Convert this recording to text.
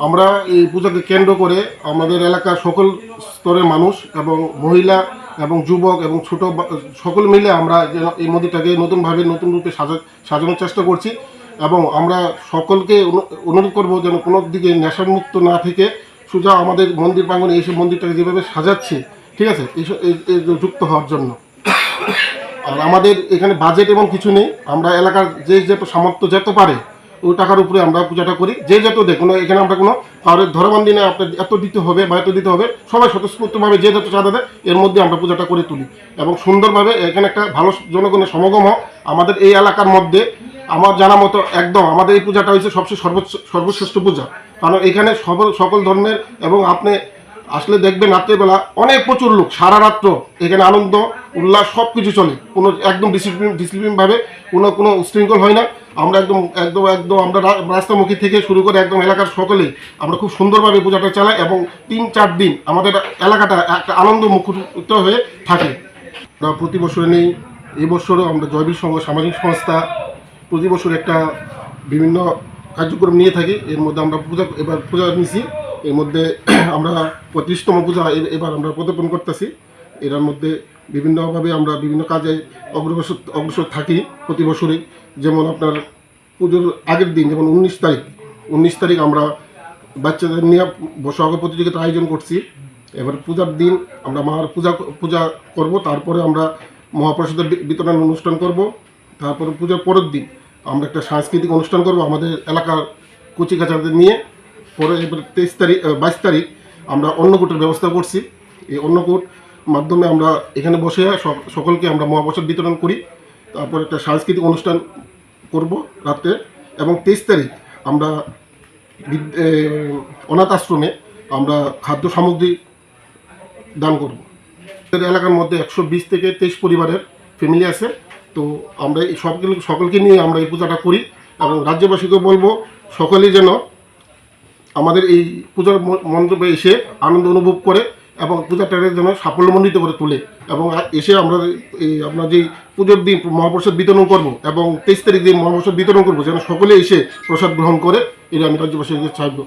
আমরা এই পূজাকে কেন্দ্র করে আমাদের এলাকার সকল স্তরের মানুষ এবং মহিলা এবং যুবক এবং ছোট সকল মিলে আমরা যেন এই মন্দিরটাকে নতুনভাবে, নতুন রূপে সাজা, সাজানোর চেষ্টা করছি এবং আমরা সকলকে অনু- অনুরোধ করব যেন কোনো দিকে নেশামুক্ত না থেকে সোজা আমাদের মন্দির প্রাঙ্গনে এসে মন্দিরটাকে যেভাবে সাজাচ্ছি, ঠিক আছে? এই যুক্ত হওয়ার জন্য। আর আমাদের এখানে বাজেট এবং কিছু নেই। আমরা এলাকার যে যে সামর্থ্য যেতে পারে ওই টাকার উপরে আমরা পূজাটা করি। যে যত দেয় কোনো এখানে আমরা কোনো কারোর ধর্মবন্দি নেই, আপনার এত দিতে হবে বা এত দিতে হবে, সবাই স্বতঃস্ফূর্তভাবে যে যত চাঁদা দেয়, এর মধ্যে আমরা পূজাটা করে তুলি। এবং সুন্দরভাবে এখানে একটা ভালো জনগণের সমাগম হয় আমাদের এই এলাকার মধ্যে আমার জানা মতো একদম আমাদের এই পূজাটা হচ্ছে সবচেয়ে সর্বোচ্চ সর্বশ্রেষ্ঠ পূজা। কারণ এখানে সকল সকল ধর্মের এবং আপনি আসলে দেখবেন রাত্রেবেলা অনেক প্রচুর লোক, সারা রাত্র এখানে আনন্দ, উল্লাস সব কিছু চলে। কোনো একদম ডিসিপ্লিন ডিসিপ্লিনভাবে কোনো কোনো উশৃঙ্খল হয় না। আমরা একদম একদম একদম আমরা রাস্তামুখী থেকে শুরু করে একদম এলাকার সকলেই আমরা খুব সুন্দরভাবে পূজাটা চালাই এবং তিন, চার দিন আমাদের এলাকাটা একটা আনন্দ মুখরিত হয়ে থাকে। প্রতি বছরে নেই, এই বছরও আমরা জয়বীর সংঘ সামাজিক সংস্থা প্রতি বছর একটা বিভিন্ন কার্যক্রম নিয়ে থাকি। এর মধ্যে আমরা পূজা, এবার পূজা নিছি। এর মধ্যে আমরা পঁচিশতম পূজা এবার আমরা প্রদর্পণ করতেছি। এর মধ্যে বিভিন্নভাবে আমরা বিভিন্ন কাজে অগ্রসর অগ্রসর থাকি প্রতি বছরই। যেমন আপনার পুজোর আগের দিন, যেমন উনিশ তারিখ উনিশ তারিখ আমরা বাচ্চাদের নিয়ে বসক প্রতিযোগিতার আয়োজন করছি। এবার পূজার দিন আমরা মার পূজা পূজা করব, তারপরে আমরা মহাপ্রসাদের বিতরণ অনুষ্ঠান করব। তারপরে পূজার পরের দিন আমরা একটা সাংস্কৃতিক অনুষ্ঠান করব আমাদের এলাকার কচিকাচাদের নিয়ে। পরে তেইশ তারিখ বাইশ তারিখ আমরা অন্নকূটের ব্যবস্থা করছি। এই অন্নকূট মাধ্যমে আমরা এখানে বসে সক- সকলকে আমরা মহাপ্রসাদ বিতরণ করি। তারপর একটা সাংস্কৃতিক অনুষ্ঠান করব রাত্রে এবং তেইশ তারিখ আমরা অনাথ আশ্রমে আমরা খাদ্য সামগ্রী দান করব। এলাকার মধ্যে একশো বিশ থেকে তেইশ পরিবারের ফ্যামিলি আছে। তো আমরা এই সকল সকলকে নিয়ে আমরা এই পূজাটা করি এবং রাজ্যবাসীকে বলব, সকলেই যেন আমাদের এই পূজার মণ্ডপে এসে আনন্দ অনুভব করে এবং পূজাটাকে যেন সাফল্যমণ্ডিত করে তোলে এবং এসে আমরা এই আপনার যে পুজোর দিন মহাপ্রসাদ বিতরণ করব এবং তেইশ তারিখ দিন মহাপ্রসাদ বিতরণ করব, যেন সকলে এসে প্রসাদ গ্রহণ করে, এটা আমি রাজ্যবাসীকে চাইব